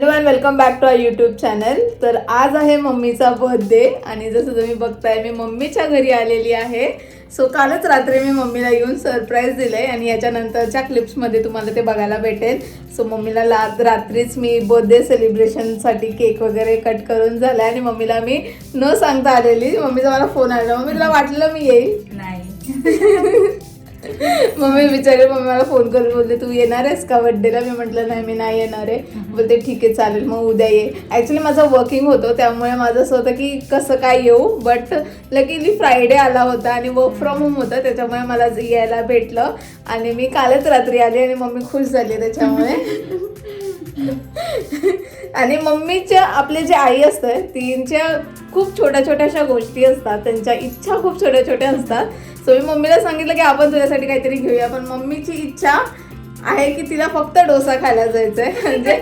Welcome back to our YouTube channel तर आज आहे मम्मीचा बर्थडे आणि जसं तुम्ही बघताय मी मम्मीच्या घरी आलेली आहे. सो कालच रात्री मी मम्मीला येऊन सरप्राईज दिलंय आणि याच्यानंतरच्या क्लिप्समध्ये तुम्हाला ते बघायला भेटेल. सो मम्मीला ला रात्रीच मी बर्थडे सेलिब्रेशनसाठी केक वगैरे कट करून झालाय आणि मम्मीला मी न सांगता आलेली. मम्मीचा मला फोन आलेला मम्मी तुला वाटलं मी येईल. नाही. मम्मी विचारले मम्मी मला फोन करून बोलते तू येणार आहेस का बड्डेला मी म्हटलं नाही मी नाही येणार आहे. बोलते ठीक आहे चालेल मग उद्या ये. ॲक्च्युली माझं वर्किंग होतं त्यामुळे माझं असं होतं की कसं काय येऊ बट लकीली फ्रायडे आला होता आणि वर्क फ्रॉम होम होतं त्याच्यामुळे मला यायला भेटलं आणि मी कालच रात्री आली आणि मम्मी खुश झाली त्याच्यामुळे. आणि मम्मीच्या आपले जे आई असतात तिच्या खूप छोट्या छोट्याशा गोष्टी असतात त्यांच्या इच्छा खूप छोट्या छोट्या असतात. सो मी मम्मीला सांगितलं की आपण तुझ्यासाठी काहीतरी घेऊया पण मम्मीची इच्छा आहे की तिला फक्त डोसा खायला जायचंय. म्हणजे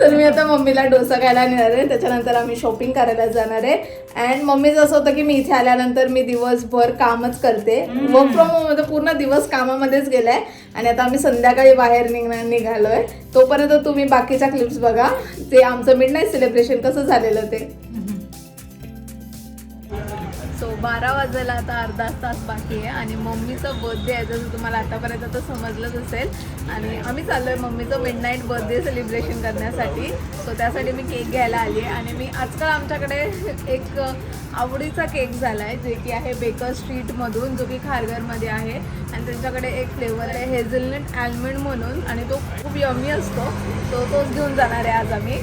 तर मी आता मम्मीला डोसा खायला नेणार आहे. त्याच्यानंतर आम्ही शॉपिंग करायला जाणार आहे. अँड मम्मीचं असं होतं की मी इथे आल्यानंतर मी दिवसभर कामच करते. वर्क फ्रॉम होममध्ये पूर्ण दिवस कामामध्येच गेलाय. आणि आता आम्ही संध्याकाळी बाहेर निघणार निघालोय. तोपर्यंत तुम्ही बाकीच्या क्लिप्स बघा. ते आमचं मिड नाईट सेलिब्रेशन कसं झालेलं ते. बारा वाजायला आता अर्धा तास बाकी आहे आणि मम्मीचा बर्थडे आहे जसं तुम्हाला आतापर्यंत तर समजलंच असेल. आणि आम्ही चाललो आहे मम्मीचं मिड नाईट बर्थडे सेलिब्रेशन करण्यासाठी. सो त्यासाठी मी केक घ्यायला आली आहे आणि मी आजकाल आमच्याकडे एक आवडीचा केक झाला आहे जे की आहे बेकर स्ट्रीटमधून जो की खारघरमध्ये आहे. आणि त्यांच्याकडे एक फ्लेवर आहे हेझलनट ॲल्मंड म्हणून आणि तो खूप यमी असतो. तो तोच घेऊन जाणार आहे आज आम्ही.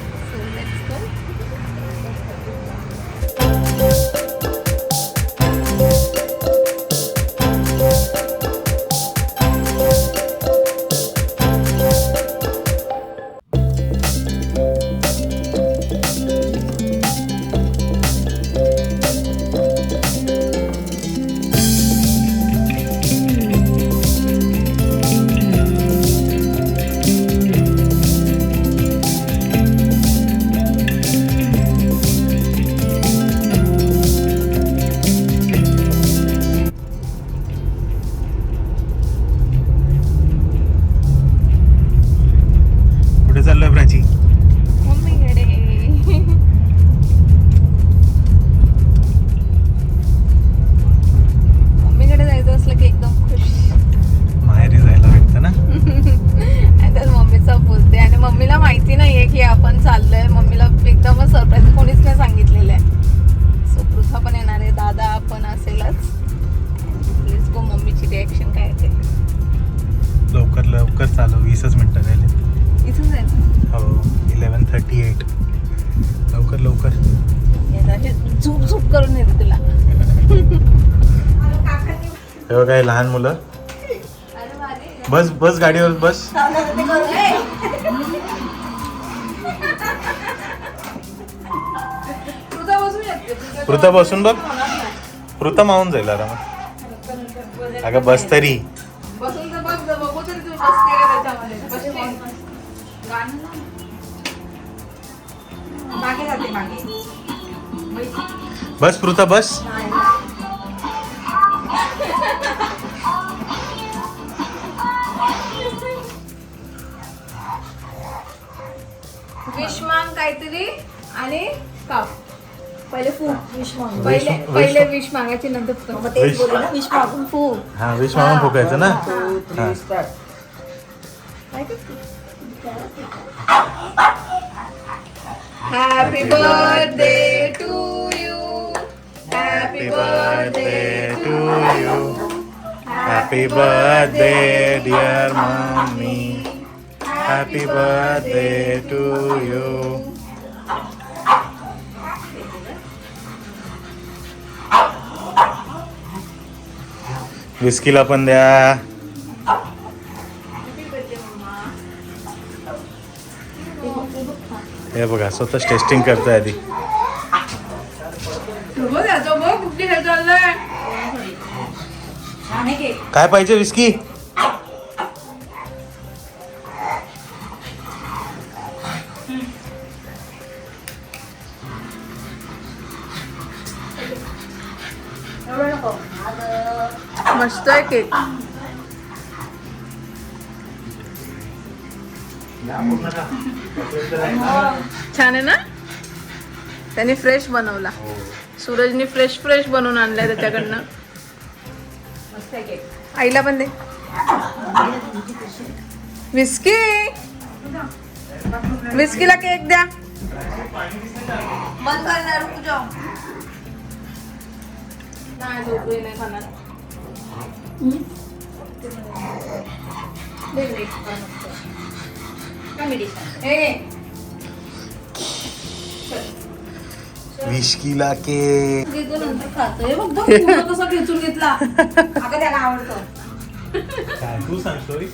मम्मीला माहिती नाहीये की आपण चाललोय. मम्मीला एकदमच सरप्राईज कोणीच नाही सांगितलेलं आहे. सो पृथा पण येणार आहे. दादा पण असेलच. प्लीज गो मम्मीची रिॲक्शन काय ते? लवकर लवकर चालव. वीसच मिनिटं राहिले. इथून जायचं हो इलेवन थर्टी एट लवकर. लवकर झूप झूप करून येते तुला. हे हे लहान मुलं. बस बस गाडीवर बस. पृथा बसून बघ. पृथा मावून जाईल आरामात. अगं बस तरी. का बस पृथा बस. विषमान काहीतरी आणि काप. पहिले फू विष मागून पहिले पहिले विष मागायची नंतर फू. मग तेच विष- बोलले ना विष मागून फू. हा विष मागून फुकायचं ना? हा. Happy birthday to you happy birthday to you. Happy birthday, dear mommy. Happy birthday to you. विस्कीला पण द्या. हे बघा स्वतःच टेस्टिंग करतोय आधी. हे काय पाहिजे विस्की केक छान आहे ना? त्याने फ्रेश बनवला. सूरजने फ्रेश फ्रेश बनवून आणलाय त्याच्याकडनं. मस्त आहे केक आईला पण दे. विस्की विस्कीला केक द्या. बंद करणार नाही नाही खाणार. विस्कीला के कसा खेचून घेतला त्याला आवडतो तू सांग स्टोरी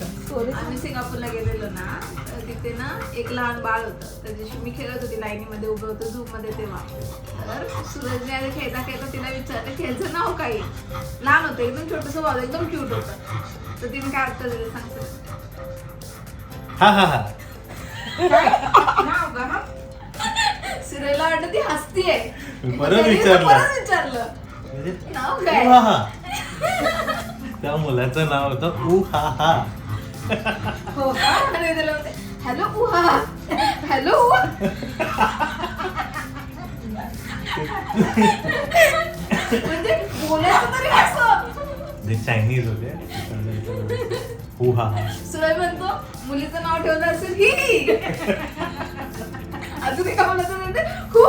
आम्ही सिंगापूरला गेलेलो ना. तिथे ना एक लहान बाळ होतं. त्या दिवशी मी खेळत होती लाईनीमध्ये उभं होतं झूममध्ये तेव्हा. तर सूरजने आधी खेळता खेळता तिला विचारलं खेळचं नाव काही लहान होतं एकदम छोटस बाळ एकदम क्यूट होतं. तर तिने काय उत्तर दिलं सांगते. हा हा हा. नाव का हा? सिरेला वाटत ती हसतीये. परत विचारलं. परत विचारलं. नाव काय? त्या मुलाचं नाव होतं उ हा हा. हो का? आणि त्याला म्हणते हॅलो उहा हॅलो म्हणजे बोलायचं तरी चायनीज होते सुरज म्हणतो मुलीचं नाव ठेवलं असेल ही अजून एका मुलाचं म्हणते हू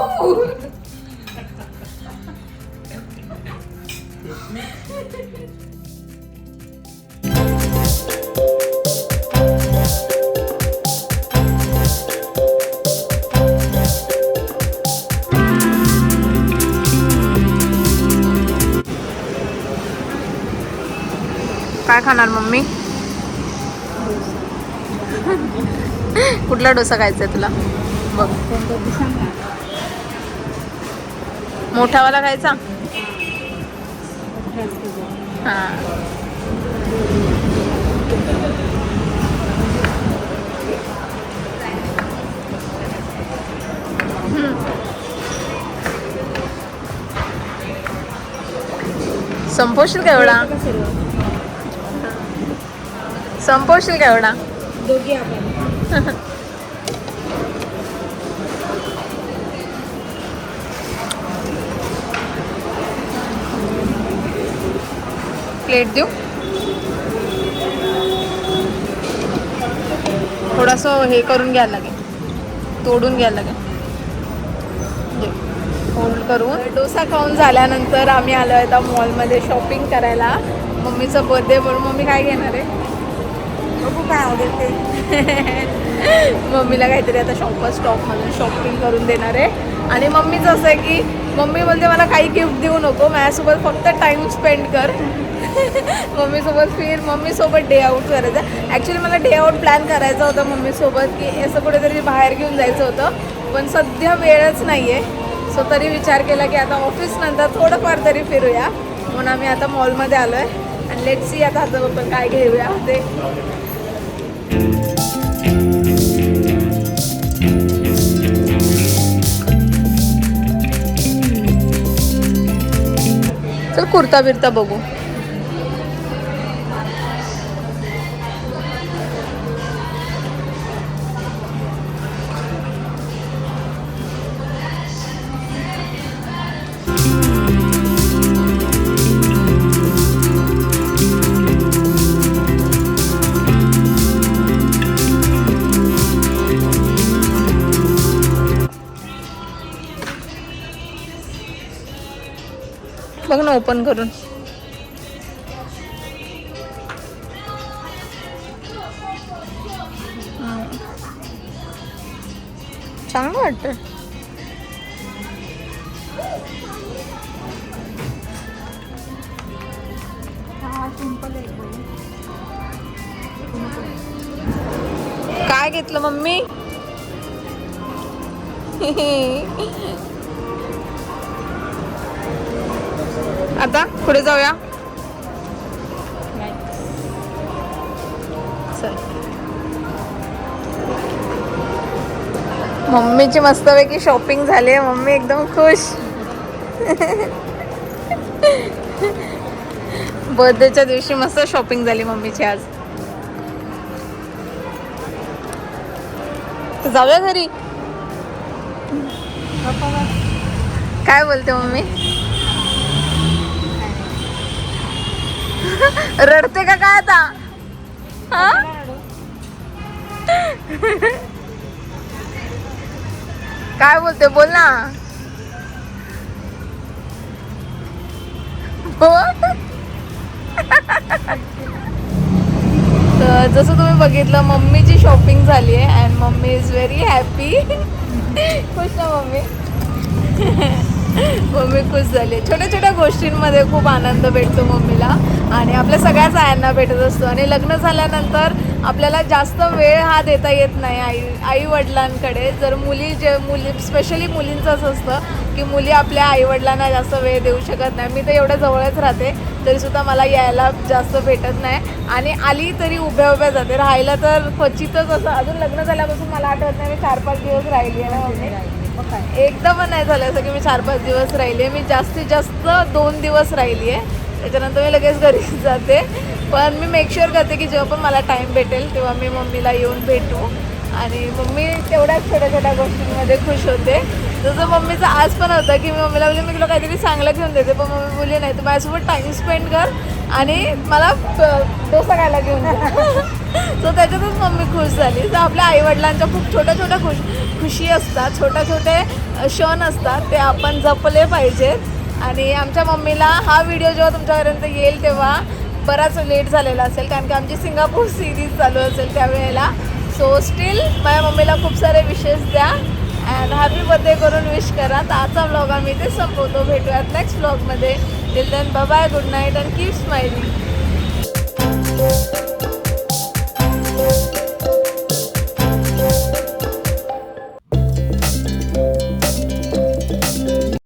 खाणार मम्मी? कुठला डोसा खायचा तुला? बघ. मोठावाला खायचा? हां. संपवशील का एवढा? संपवशील का एवढा? दोघी आपण. प्लेट देऊ? थोडंसं हे करून घ्यायला लागेल. तोडून घ्यायला लागेल. फोल्ड करून. डोसा खाऊन झाल्यानंतर आम्ही आलो आहे आता मॉलमध्ये शॉपिंग करायला. मम्मीचा बर्थडे म्हणून मम्मी काय घेणार आहे? बघू काय आवडेल ते. मम्मीला काहीतरी आता शॉपर स्टॉपमधून शॉपिंग करून देणार आहे. आणि मम्मीचं असं आहे की मम्मी बोलते मला काही गिफ्ट देऊ नको माझ्यासोबत फक्त टाईम स्पेंड कर. मम्मीसोबत फिर मम्मीसोबत डे आऊट करायचं. ॲक्च्युली मला डे आऊट प्लॅन करायचा होता मम्मीसोबत की असं कुठेतरी बाहेर घेऊन जायचं होतं. पण सध्या वेळच नाही आहे सो तरी विचार केला की आता ऑफिसनंतर थोडंफार तरी फिरूया. म्हणून आम्ही आता मॉलमध्ये आलो आहे आणि लेट सी आता आता आपण काय घेऊया. ते चल कुर्ता बिर्ता बघू. बघ ना ओपन करून चांगलं वाटतं काय घेतलं मम्मी? आता पुढे जाऊया. चल. मम्मीची मस्तपैकी शॉपिंग झाली आहे. मम्मी एकदम खुश. बर्थडेच्या दिवशी मस्त शॉपिंग झाली मम्मीची आज. जाऊया घरी. काय बोलते मम्मी? रडते का काय आता? हा? काय बोलते? बोल ना. तर जसं तुम्ही बघितलं मम्मीची शॉपिंग झाली आहे and mummy is very happy खुश ना मम्मी. मम्मी खुश झाली. छोट्या छोट्या गोष्टींमध्ये खूप आनंद भेटतो मम्मीला. आणि आपल्या सगळ्याच आयांना भेटत असतो. आणि लग्न झाल्यानंतर आपल्याला जास्त वेळ हा देता येत नाही आई आई वडिलांकडे जर मुली जे मुली स्पेशली मुलींचं असं असतं की मुली आपल्या आईवडिलांना जास्त वेळ देऊ शकत नाही. मी तर एवढ्या जवळच राहते तरीसुद्धा मला यायला जास्त भेटत नाही. आणि आली तरी उभ्या उभ्या जाते. राहायला तर क्वचितच असं अजून लग्न झाल्यापासून मला आठवत नाही. मी चार पाच दिवस राहिली आहे ना मम्मी. एकदा पण नाही झालं असं की मी चार पाच दिवस राहिली मी जास्तीत जास्त दोन दिवस राहिली आहे त्याच्यानंतर मी लगेच घरी जाते. पण मी मेकशुअर करते की जेव्हा पण मला टाईम भेटेल तेव्हा मी मम्मीला येऊन भेटू. आणि मम्मी तेवढ्याच छोट्या छोट्या गोष्टींमध्ये खुश होते. जसं मम्मीचं आज पण होतं की मी मम्मीला बोलले मी तुला काहीतरी चांगलं घेऊन देते. पण मम्मी बोलली नाही तू माझ्यासोबत टाईम स्पेंड कर आणि मला डोसा खायला घेऊन दे सो त्याच्यातच मम्मी खुश झाली. तर आपल्या आईवडिलांच्या खूप छोट्या छोट्या खुश खुशी असतात. छोट्या छोटे क्षण असतात. ते आपण जपले पाहिजेत. आणि आमच्या मम्मीला हा व्हिडिओ जेव्हा तुमच्यापर्यंत येईल तेव्हा बराच लेट झालेला असेल. कारण की आमची सिंगापूर सिरीज चालू असेल त्यावेळेला. सो स्टील माझ्या मम्मीला खूप सारे विशेष द्या. अँड हॅपी बर्थडे करून विश करा. तर आजचा ब्लॉग आम्ही इथे संपवतो. भेटूयात नेक्स्ट ब्लॉगमध्ये till then bye good night and keep smiling